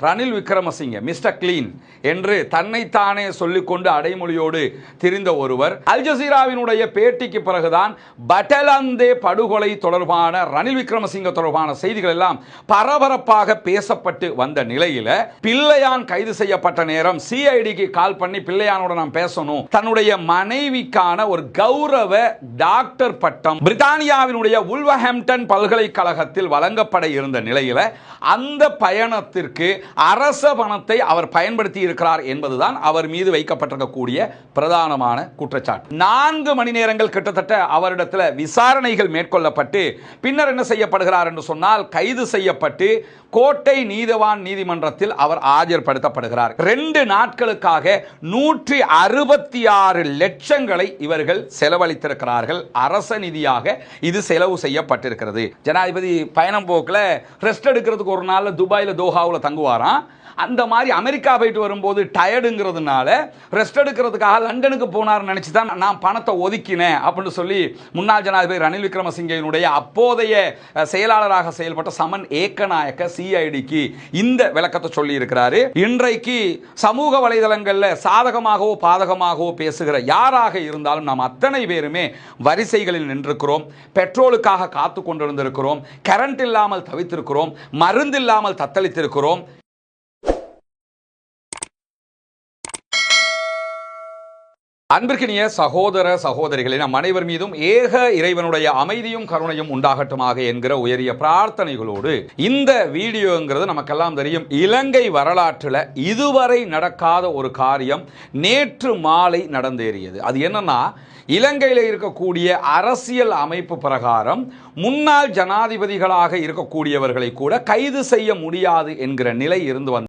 Ranil Wickremesinghe mister clean என்று தன்னைத்தானே சொல்லிக்கொண்டு அடைமொழியோடு திரிந்த ஒருவர். அல் ஜசீராவினுடைய பேட்டிக்கு பிறகுதான் பட்டலந்தே படுகொலை தொடர்பான ரணில் விக்ரமசிங்க தொடர்பான செய்திகள் எல்லாம் பரபரப்பாக பேசப்பட்டு வந்த நிலையில பிள்ளையான் கைது செய்யப்பட்ட நேரம் சிஐடிக்கு கால் பண்ணி பிள்ளையானோட நாம் பேசணும். தன்னுடைய மனைவிக்கான ஒரு கௌரவ டாக்டர் பட்டம் பிரித்தானியாவினுடைய உல்வஹாம்டன் பல்கலைக்கழகத்தில் வழங்கப்பட இருந்த நிலையில அந்த பயணத்திற்கு அரச பணத்தை அவர் பயன்படுத்தி இருக்கிறார் என்பதுதான் அவர் மீது வைக்கப்பட்டிருக்கக்கூடிய பிரதானமான குற்றச்சாட்டு. நான்கு மணி நேரங்கள் கிட்டத்தட்ட அவரிடத்தில் விசாரணைகள் மேற்கொள்ளப்பட்டு பின்னர் என்ன செய்யப்படுகிறார் என்று சொன்னால் கைது செய்யப்பட்டு கோட்டை நீதவான் நீதிமன்றத்தில் அவர் ஆஜர்படுத்தப்படுகிறார். ரெண்டு நாட்களுக்காக நூற்றி அறுபத்தி ஆறு லட்சங்களை இவர்கள் செலவழித்திருக்கிறார்கள். அரச நிதியாக இது செலவு செய்யப்பட்டிருக்கிறது. ஜனாதிபதி பயணம் போக்கில் ரெஸ்ட் எடுக்கிறதுக்கு ஒரு நாள் துபாயில் தோஹாவில் தங்குவாராம் அந்த மாதிரி அமெரிக்கா போயிட்டு வரும்போது டயர்டுங்கிறதுனால ரெஸ்ட் எடுக்கிறதுக்காக லண்டனுக்கு போனார்னு நினச்சி தான் நான் பணத்தை ஒதுக்கினேன் அப்படின்னு சொல்லி முன்னாள் ஜனாதிபதி ரணில் விக்ரமசிங்கனுடைய அப்போதைய செயலாளராக செயல்பட்ட சமன் ஏக்கநாயக்க சிஐடிக்கு இந்த விளக்கத்தை சொல்லியிருக்கிறாரு. இன்றைக்கு சமூக வலைதளங்களில் சாதகமாகவோ பாதகமாகவோ பேசுகிற யாராக இருந்தாலும் நாம் அத்தனை பேருமே வரிசைகளில் நின்றிருக்கிறோம். பெட்ரோலுக்காக காத்து கொண்டிருந்திருக்கிறோம். கரண்ட் இல்லாமல் தவித்திருக்கிறோம். மருந்து இல்லாமல் தத்தளித்திருக்கிறோம். அன்பிற்கினிய சகோதர சகோதரிகளே நம் அனைவர் மீதும் ஏக இறைவனுடைய அமைதியும் கருணையும் உண்டாகட்டுமாக என்கிற உயரிய பிரார்த்தனைகளோடு இந்த வீடியோங்கிறது நமக்கெல்லாம் தெரியும். இலங்கை வரலாற்றில் இதுவரை நடக்காத ஒரு காரியம் நேற்று மாலை நடந்தேறியது. அது என்னன்னா இலங்கையில் இருக்கக்கூடிய அரசியல் அமைப்பு பிரகாரம் முன்னாள் ஜனாதிபதிகளாக இருக்கக்கூடியவர்களை கூட கைது செய்ய முடியாது என்கிற நிலை இருந்து வந்த